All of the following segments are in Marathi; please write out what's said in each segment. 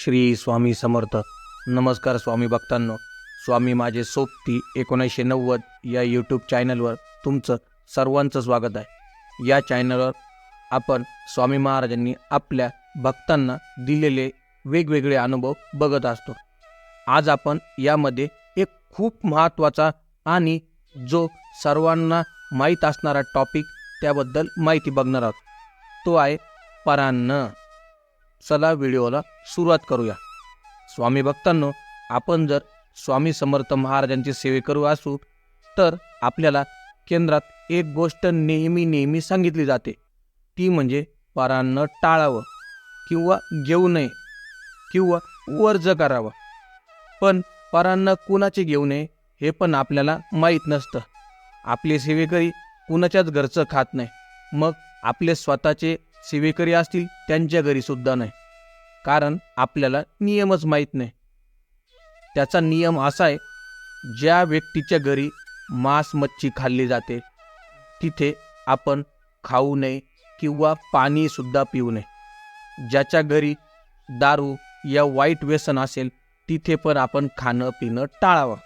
श्री स्वामी समर्थ. नमस्कार स्वामी भक्तांनो. स्वामी माझे सोबती एकोणीसशे नव्वद या यूट्यूब चॅनलवर तुमचं सर्वांचं स्वागत आहे. या चॅनलवर आपण स्वामी महाराजांनी आपल्या भक्तांना दिलेले वेगवेगळे अनुभव बघत असतो. आज आपण यामध्ये एक खूप महत्त्वाचा आणि जो सर्वांना माहीत असणारा टॉपिक त्याबद्दल माहिती बघणार आहोत. तो आहे परान्न चला व्हिडिओला सुरुवात करूया. स्वामी भक्तांनो आपण जर स्वामी समर्थ महाराजांची सेवेकरू असू तर आपल्याला केंद्रात एक गोष्ट नेहमी नेहमी सांगितली जाते. ती म्हणजे परांना टाळावं किंवा घेऊ नये किंवा वर्ज करावं. पण परांना कुणाचे घेऊ नये हे पण आपल्याला माहीत नसतं. आपले सेवेकरी कुणाच्याच घरचं खात नाही. मग आपले स्वतःचे सेवेकरी असतील त्यांच्या घरी सुद्धा नाही. कारण आपल्याला नियमच माहीत नाही. त्याचा नियम असा आहे ज्या व्यक्तीच्या घरी मांस मच्छी खाल्ली जाते तिथे आपण खाऊ नये किंवा पाणीसुद्धा पिऊ नये. ज्याच्या घरी दारू या वाईट व्यसन असेल तिथे पण आपण खाणं पिणं टाळावं.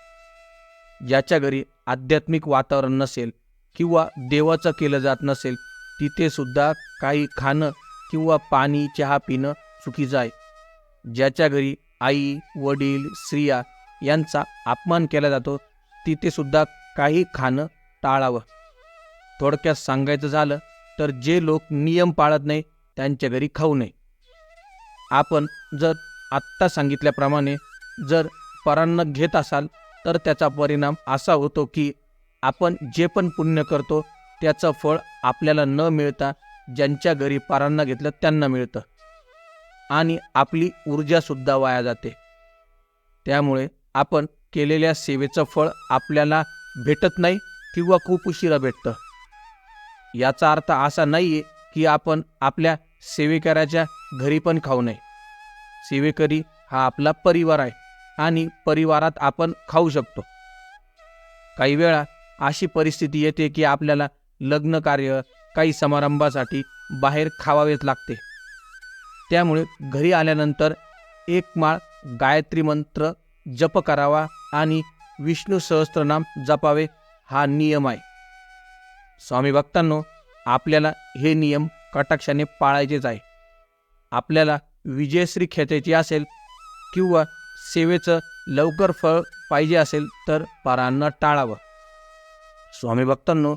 ज्याच्या घरी आध्यात्मिक वातावरण नसेल किंवा देवाचं केलं जात नसेल तिथे सुद्धा काही खाणं किंवा पाणी चहा पिणं चुकीचं आहे ज्याच्या घरी आई वडील स्त्रिया यांचा अपमान केला जातो तिथे सुद्धा काही खाणं टाळावं. थोडक्यात सांगायचं झालं तर जे लोक नियम पाळत नाही त्यांच्या घरी खाऊ नये. आपण जर आत्ता सांगितल्याप्रमाणे जर परान्न घेत असाल तर त्याचा परिणाम असा होतो की आपण जे पण पुण्य करतो त्याचं फळ आपल्याला न मिळता ज्यांच्या घरी पारांना घेतलं त्यांना मिळतं. आणि आपली ऊर्जासुद्धा वाया जाते. त्यामुळे आपण केलेल्या सेवेचं फळ आपल्याला भेटत नाही किंवा खूप उशिरा भेटतं. याचा अर्थ असा नाही आहे की आपण आपल्या सेवेकऱ्याच्या घरी पण खाऊ नये. सेवेकरी हा आपला परिवार आहे आणि परिवारात आपण खाऊ शकतो. काही वेळा अशी परिस्थिती येते की आपल्याला लग्न कार्य काही समारंभासाठी बाहेर खावावेच लागते. त्यामुळे घरी आल्यानंतर एक माळ गायत्री मंत्र जप करावा आणि विष्णू सहस्त्रनाम जपावे हा नियम आहे. स्वामी भक्तांनो आपल्याला हे नियम कटाक्षाने पाळायचेच आहे. आपल्याला विजयश्री खेचायची असेल किंवा सेवेचं लवकर फळ पाहिजे असेल तर परांना टाळावं. स्वामी भक्तांनो